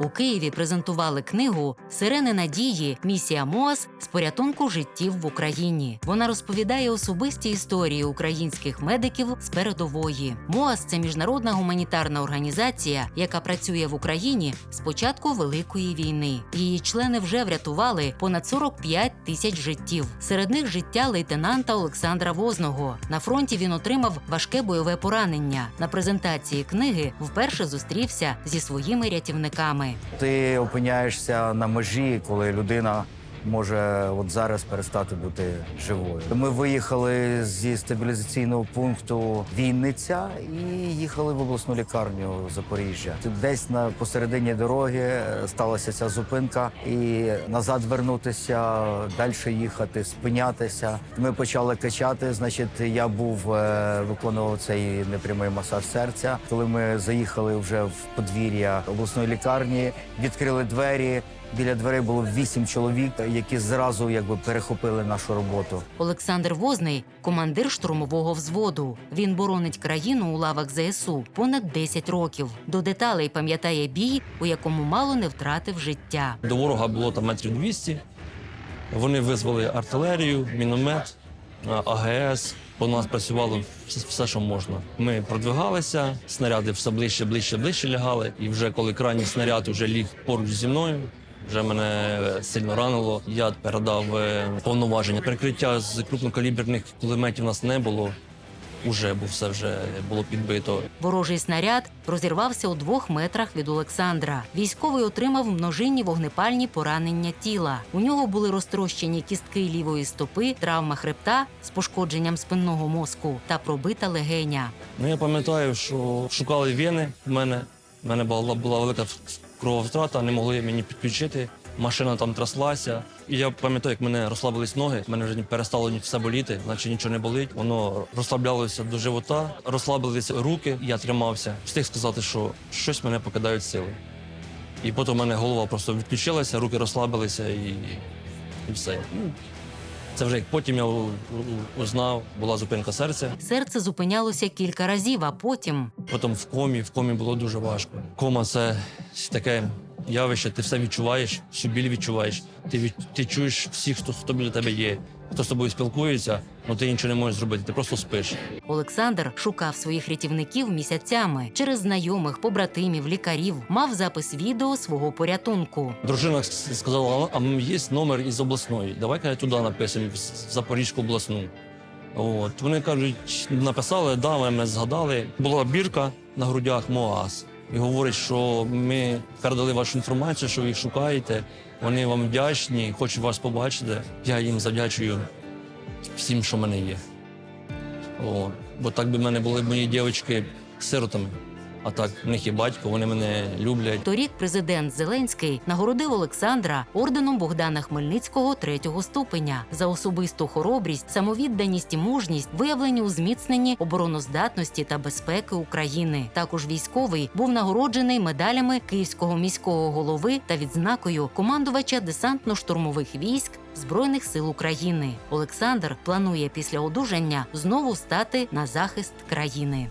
У Києві презентували книгу Сирени надії. Місія МОАС з порятунку життів в Україні. Вона розповідає особисті історії українських медиків з передової. МОАС це міжнародна гуманітарна організація, яка працює в Україні з початку Великої війни. Її члени вже врятували понад 45 тисяч життів. Серед них життя лейтенанта Олександра Возного. На фронті він отримав важке бойове поранення. На презентації книги вперше зустрівся зі своїми рятівниками. Ти опиняєшся на межі, коли людина може от зараз перестати бути живою. Ми виїхали зі стабілізаційного пункту Вінниця і їхали в обласну лікарню Запоріжжя. Десь на посередині дороги е, сталася ця зупинка, і назад вернутися, далі їхати, спинятися. Ми почали качати. Значить, я був е, виконував цей непрямий масаж серця. Коли ми заїхали вже в подвір'я обласної лікарні, відкрили двері. Біля дверей було вісім чоловік, які зразу якби перехопили нашу роботу. Олександр Возний командир штурмового взводу. Він боронить країну у лавах ЗСУ понад 10 років. До деталей пам'ятає бій, у якому мало не втратив життя. До ворога було там метрів 200. Вони визвали артилерію, міномет, АГС. По нас працювало все, все, що можна. Ми продвигалися, снаряди все ближче, ближче, ближче лягали. І вже коли крайній снаряд вже ліг поруч зі мною, вже мене сильно ранило. Я передав е, повноваження. Прикриття з крупнокаліберних кулеметів у нас не було. Уже, бо все вже було підбито. Ворожий снаряд розірвався у двох метрах від Олександра. Військовий отримав множинні вогнепальні поранення тіла. У нього були розтрощені кістки лівої стопи, травма хребта з пошкодженням спинного мозку та пробита легеня. Ну, я пам'ятаю, що шукали вени в мене. У мене була, була велика крововтрата, не могли мені підключити. Машина там тряслася. І я пам'ятаю, як мене розслабились ноги, мене вже перестало все боліти, наче нічого не болить. Воно розслаблялося до живота, розслабилися руки, я тримався. Встиг сказати, що щось мене покидають сили. І потім у мене голова просто відключилася, руки розслабилися і, і все. Це вже як потім я узнав, була зупинка серця. Серце зупинялося кілька разів, а потім Потім в комі, в комі було дуже важко. Кома це таке явище, ти все відчуваєш, всю біль відчуваєш. Ти від, ти чуєш всіх, хто, хто біля тебе є, хто з тобою спілкується, але ти нічого не можеш зробити, ти просто спиш. Олександр шукав своїх рятівників місяцями через знайомих, побратимів, лікарів, мав запис відео свого порятунку. Дружина сказала, а є номер із обласної, давай-ка туди напишемо, в Запорізьку обласну. От. Вони кажуть, написали, да, ми мене згадали. Була бірка на грудях МОАС. І говорить, що ми передали вашу інформацію, що ви їх шукаєте. Вони вам вдячні, хочуть вас побачити. Я їм завдячую всім, що в мене є. О, бо так би в мене були мої дівчатки сиротами. А так, в них є батько, вони мене люблять. Торік президент Зеленський нагородив Олександра орденом Богдана Хмельницького третього ступеня за особисту хоробрість, самовідданість і мужність, виявлені у зміцненні обороноздатності та безпеки України. Також військовий був нагороджений медалями Київського міського голови та відзнакою командувача десантно-штурмових військ Збройних сил України. Олександр планує після одужання знову стати на захист країни.